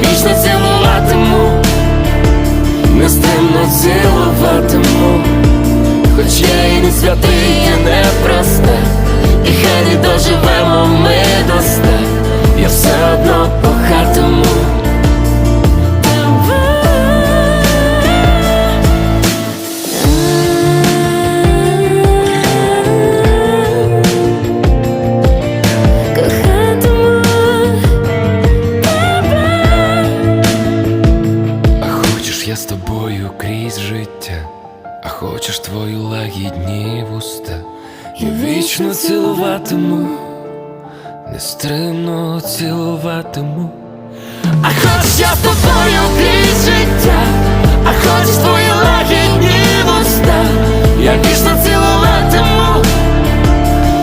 вічно цілуватиму, нестримно цілуватиму, хоч я і не святий, з тобою крізь життя, а хочеш твої лагідні вуста, я вічно цілуватиму, нестримно цілуватиму. А хочеш я з тобою крізь життя, а хочеш твої лагідні вуста, я вічно цілуватиму,